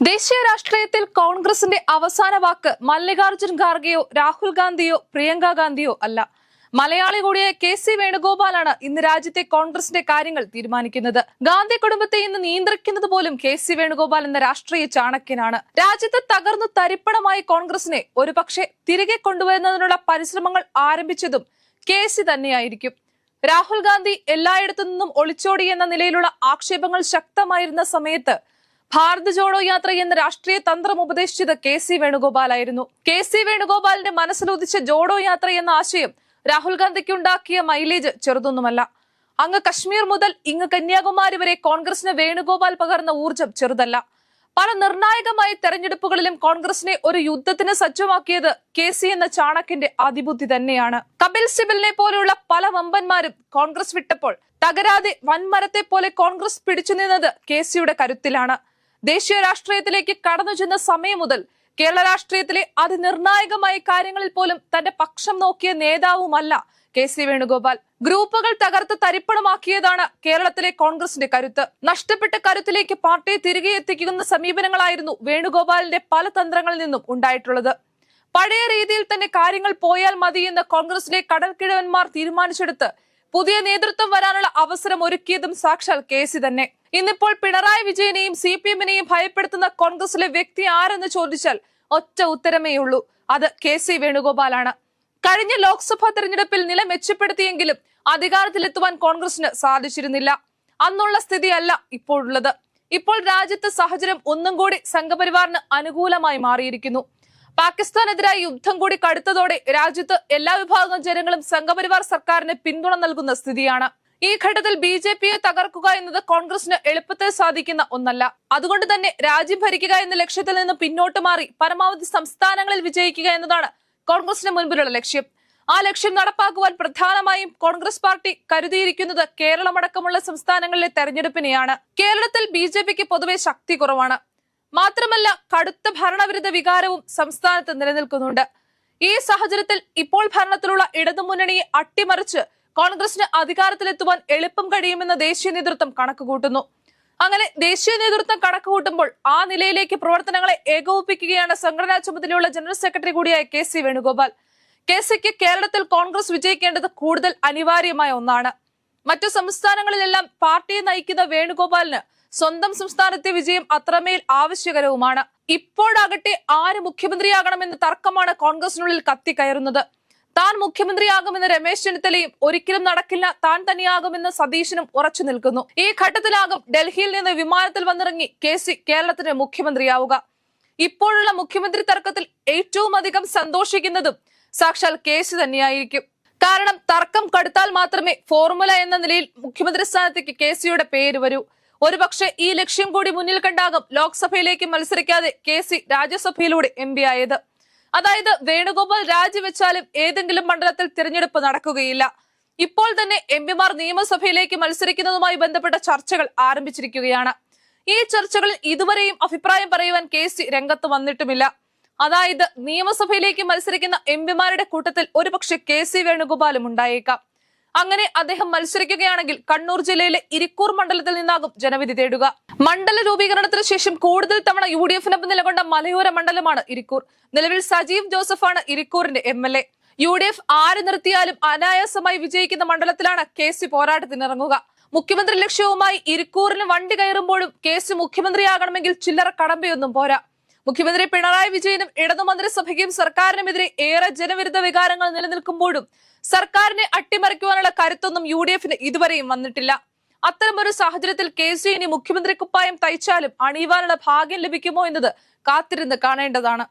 ദേശീയ രാഷ്ട്രീയത്തിൽ കോൺഗ്രസിന്റെ അവസാന വാക്ക് മല്ലികാർജുൻ ഖാർഗെയോ രാഹുൽ ഗാന്ധിയോ പ്രിയങ്ക ഗാന്ധിയോ അല്ല. മലയാളി കൂടിയ കെ സി വേണുഗോപാലാണ് ഇന്ന് രാജ്യത്തെ കോൺഗ്രസിന്റെ കാര്യങ്ങൾ തീരുമാനിക്കുന്നത്. ഗാന്ധി കുടുംബത്തെ ഇന്ന് നിയന്ത്രിക്കുന്നത് പോലും കെ സി വേണുഗോപാൽ എന്ന രാഷ്ട്രീയ ചാണക്യനാണ്. രാജ്യത്ത് തകർന്നു തരിപ്പണമായി കോൺഗ്രസിനെ ഒരുപക്ഷെ തിരികെ കൊണ്ടുവരുന്നതിനുള്ള പരിശ്രമങ്ങൾ ആരംഭിച്ചതും കെ സി തന്നെയായിരിക്കും. രാഹുൽ ഗാന്ധി എല്ലായിടത്തു നിന്നും ഒളിച്ചോടി എന്ന നിലയിലുള്ള ആക്ഷേപങ്ങൾ ശക്തമായിരുന്ന സമയത്ത് ഭാരത് ജോഡോ യാത്ര എന്ന രാഷ്ട്രീയ തന്ത്രം ഉപദേശിച്ചത് കെ സി വേണുഗോപാലായിരുന്നു കെ സി വേണുഗോപാലിന്റെ മനസ്സിലുദിച്ച ജോഡോ യാത്ര എന്ന ആശയം രാഹുൽ ഗാന്ധിക്ക് ഉണ്ടാക്കിയ മൈലേജ് ചെറുതൊന്നുമല്ല. അങ്ങ് കശ്മീർ മുതൽ ഇങ്ങ് കന്യാകുമാരി വരെ കോൺഗ്രസിന് വേണുഗോപാൽ പകർന്ന ഊർജം ചെറുതല്ല. പല നിർണായകമായ തെരഞ്ഞെടുപ്പുകളിലും കോൺഗ്രസിനെ ഒരു യുദ്ധത്തിന് സജ്ജമാക്കിയത് കെ സി എന്ന ചാണക്കിന്റെ അതിബുദ്ധി തന്നെയാണ്. കപിൽ സിബലിനെ പോലെയുള്ള പല വമ്പന്മാരും കോൺഗ്രസ് വിട്ടപ്പോൾ തകരാതെ വൻമരത്തെ പോലെ കോൺഗ്രസ് പിടിച്ചു നിന്നത് കെ സിയുടെ കരുത്തിലാണ്. ദേശീയ രാഷ്ട്രീയത്തിലേക്ക് കടന്നു ചെന്ന സമയം മുതൽ കേരള രാഷ്ട്രീയത്തിലെ അതിനിർണായകമായ കാര്യങ്ങളിൽ പോലും തന്റെ പക്ഷം നോക്കിയ നേതാവുമല്ല കെ സി വേണുഗോപാൽ. ഗ്രൂപ്പുകൾ തകർത്ത് തരിപ്പണമാക്കിയതാണ് കേരളത്തിലെ കോൺഗ്രസിന്റെ കരുത്ത്. നഷ്ടപ്പെട്ട കരുത്തിലേക്ക് പാർട്ടിയെ തിരികെ എത്തിക്കുന്ന സമീപനങ്ങളായിരുന്നു വേണുഗോപാലിന്റെ പല തന്ത്രങ്ങളിൽ നിന്നും ഉണ്ടായിട്ടുള്ളത്. പഴയ രീതിയിൽ തന്നെ കാര്യങ്ങൾ പോയാൽ മതി എന്ന് കോൺഗ്രസിലെ കടൽക്കിഴവന്മാർ തീരുമാനിച്ചെടുത്ത് പുതിയ നേതൃത്വം വരാനുള്ള അവസരം ഒരുക്കിയതും സാക്ഷാൽ കെ തന്നെ. ഇന്നിപ്പോൾ പിണറായി വിജയനെയും സി പി എമ്മിനെയും ഭയപ്പെടുത്തുന്ന കോൺഗ്രസിലെ വ്യക്തി ആരെന്ന് ചോദിച്ചാൽ ഒറ്റ ഉത്തരമേ ഉള്ളൂ. അത് കെ സി വേണുഗോപാലാണ്. കഴിഞ്ഞ ലോക്സഭാ തെരഞ്ഞെടുപ്പിൽ നില മെച്ചപ്പെടുത്തിയെങ്കിലും അധികാരത്തിലെത്തുവാൻ കോൺഗ്രസിന് സാധിച്ചിരുന്നില്ല. അന്നുള്ള സ്ഥിതിയല്ല ഇപ്പോഴുള്ളത്. ഇപ്പോൾ രാജ്യത്തെ സാഹചര്യം ഒന്നും കൂടി സംഘപരിവാറിന് അനുകൂലമായി മാറിയിരിക്കുന്നു. പാകിസ്ഥാനെതിരായി യുദ്ധം കൂടി കടുത്തതോടെ രാജ്യത്ത് എല്ലാ വിഭാഗം ജനങ്ങളും സംഘപരിവാർ സർക്കാരിന് പിന്തുണ നൽകുന്ന സ്ഥിതിയാണ്. ഈ ഘട്ടത്തിൽ ബി ജെ പിയെ തകർക്കുക എന്നത് കോൺഗ്രസിന് എളുപ്പത്തെ സാധിക്കുന്ന ഒന്നല്ല. അതുകൊണ്ട് തന്നെ രാജ്യം ഭരിക്കുക എന്ന ലക്ഷ്യത്തിൽ നിന്ന് പിന്നോട്ട് മാറി പരമാവധി സംസ്ഥാനങ്ങളിൽ വിജയിക്കുക എന്നതാണ് കോൺഗ്രസിന് മുൻപിലുള്ള ലക്ഷ്യം. ആ ലക്ഷ്യം നടപ്പാക്കുവാൻ പ്രധാനമായും കോൺഗ്രസ് പാർട്ടി കരുതിയിരിക്കുന്നത് കേരളമടക്കമുള്ള സംസ്ഥാനങ്ങളിലെ തെരഞ്ഞെടുപ്പിനെയാണ്. കേരളത്തിൽ ബി ജെ പിക്ക് പൊതുവെ ശക്തി കുറവാണ്. മാത്രമല്ല കടുത്ത ഭരണവിരുദ്ധ വികാരവും സംസ്ഥാനത്ത് നിലനിൽക്കുന്നുണ്ട്. ഈ സാഹചര്യത്തിൽ ഇപ്പോൾ ഭരണത്തിലുള്ള ഇടതുമുന്നണിയെ അട്ടിമറിച്ച് കോൺഗ്രസിന് അധികാരത്തിലെത്തുവാൻ എളുപ്പം കഴിയുമെന്ന് ദേശീയ നേതൃത്വം കണക്കുകൂട്ടുന്നു. അങ്ങനെ ദേശീയ നേതൃത്വം കണക്കുകൂട്ടുമ്പോൾ ആ നിലയിലേക്ക് പ്രവർത്തനങ്ങളെ ഏകോപിപ്പിക്കുകയാണ് സംഘടനാ ചുമതലയുള്ള ജനറൽ സെക്രട്ടറി കൂടിയായ കെ സി വേണുഗോപാൽ. കെ സിക്ക് കേരളത്തിൽ കോൺഗ്രസ് വിജയിക്കേണ്ടത് കൂടുതൽ അനിവാര്യമായ ഒന്നാണ്. മറ്റു സംസ്ഥാനങ്ങളിലെല്ലാം പാർട്ടിയെ നയിക്കുന്ന വേണുഗോപാലിന് സ്വന്തം സംസ്ഥാനത്തെ വിജയം അത്രമേൽ ആവശ്യകരവുമാണ്. ഇപ്പോഴാകട്ടെ ആര് മുഖ്യമന്ത്രിയാകണമെന്ന തർക്കമാണ് കോൺഗ്രസിനുള്ളിൽ കത്തിക്കയറുന്നത്. താൻ മുഖ്യമന്ത്രിയാകുമെന്ന് രമേശ് ചെന്നിത്തലയും ഒരിക്കലും നടക്കില്ല. താൻ തന്നെയാകുമെന്ന് സതീശനും ഉറച്ചു നിൽക്കുന്നു. ഈ ഘട്ടത്തിലാകും ഡൽഹിയിൽ നിന്ന് വിമാനത്തിൽ വന്നിറങ്ങി കെ സി കേരളത്തിന് മുഖ്യമന്ത്രിയാവുക. ഇപ്പോഴുള്ള മുഖ്യമന്ത്രി തർക്കത്തിൽ ഏറ്റവും അധികം സന്തോഷിക്കുന്നതും സാക്ഷാൽ കെ സി തന്നെയായിരിക്കും. കാരണം തർക്കം കടുത്താൽ മാത്രമേ ഫോർമുല എന്ന നിലയിൽ മുഖ്യമന്ത്രി സ്ഥാനത്തേക്ക് കെ സിയുടെ പേര് വരൂ. ഒരുപക്ഷെ ഈ ലക്ഷ്യം കൂടി മുന്നിൽ കണ്ടാകും ലോക്സഭയിലേക്ക് മത്സരിക്കാതെ കെ സി രാജ്യസഭയിലൂടെ എം പി ആയത്. അതായത് വേണുഗോപാൽ രാജിവെച്ചാലും ഏതെങ്കിലും മണ്ഡലത്തിൽ തിരഞ്ഞെടുപ്പ് നടക്കുകയില്ല. ഇപ്പോൾ തന്നെ എം പിമാർ നിയമസഭയിലേക്ക് മത്സരിക്കുന്നതുമായി ബന്ധപ്പെട്ട ചർച്ചകൾ ആരംഭിച്ചിരിക്കുകയാണ്. ഈ ചർച്ചകളിൽ ഇതുവരെയും അഭിപ്രായം പറയുവാൻ കെ സി രംഗത്ത് വന്നിട്ടുമില്ല. അതായത് നിയമസഭയിലേക്ക് മത്സരിക്കുന്ന എം പിമാരുടെ കൂട്ടത്തിൽ ഒരുപക്ഷെ കെ സി വേണുഗോപാലും ഉണ്ടായേക്കാം. അങ്ങനെ അദ്ദേഹം മത്സരിക്കുകയാണെങ്കിൽ കണ്ണൂർ ജില്ലയിലെ ഇരിക്കൂർ മണ്ഡലത്തിൽ നിന്നാകും ജനവിധി തേടുക. മണ്ഡല രൂപീകരണത്തിന് ശേഷം കൂടുതൽ തവണ യു ഡി എഫിനൊപ്പം നിലകൊണ്ട മലയോര മണ്ഡലമാണ് ഇരിക്കൂർ. നിലവിൽ സജീവ് ജോസഫാണ് ഇരിക്കൂറിന്റെ M L A. U D F ആര് നിർത്തിയാലും അനായാസമായി വിജയിക്കുന്ന മണ്ഡലത്തിലാണ് കെ സി പോരാട്ടത്തിനിറങ്ങുക. മുഖ്യമന്ത്രി ലക്ഷ്യവുമായി ഇരിക്കൂറിന് വണ്ടി കയറുമ്പോഴും കെ സി മുഖ്യമന്ത്രിയാകണമെങ്കിൽ ചില്ലറ കടമ്പയൊന്നും പോരാ. മുഖ്യമന്ത്രി പിണറായി വിജയനും ഇടതു മന്ത്രിസഭയ്ക്കും സർക്കാരിനുമെതിരെ ഏറെ ജനവിരുദ്ധ വികാരങ്ങൾ നിലനിൽക്കുമ്പോഴും സർക്കാരിനെ അട്ടിമറിക്കുവാനുള്ള കരുത്തൊന്നും യു ഇതുവരെയും വന്നിട്ടില്ല. അത്തരമൊരു സാഹചര്യത്തിൽ കെ സി ഇനി മുഖ്യമന്ത്രി കുപ്പായം തയ്ച്ചാലും അണിയുവാനുള്ള ഭാഗ്യം ലഭിക്കുമോ എന്നത് കാത്തിരുന്ന് കാണേണ്ടതാണ്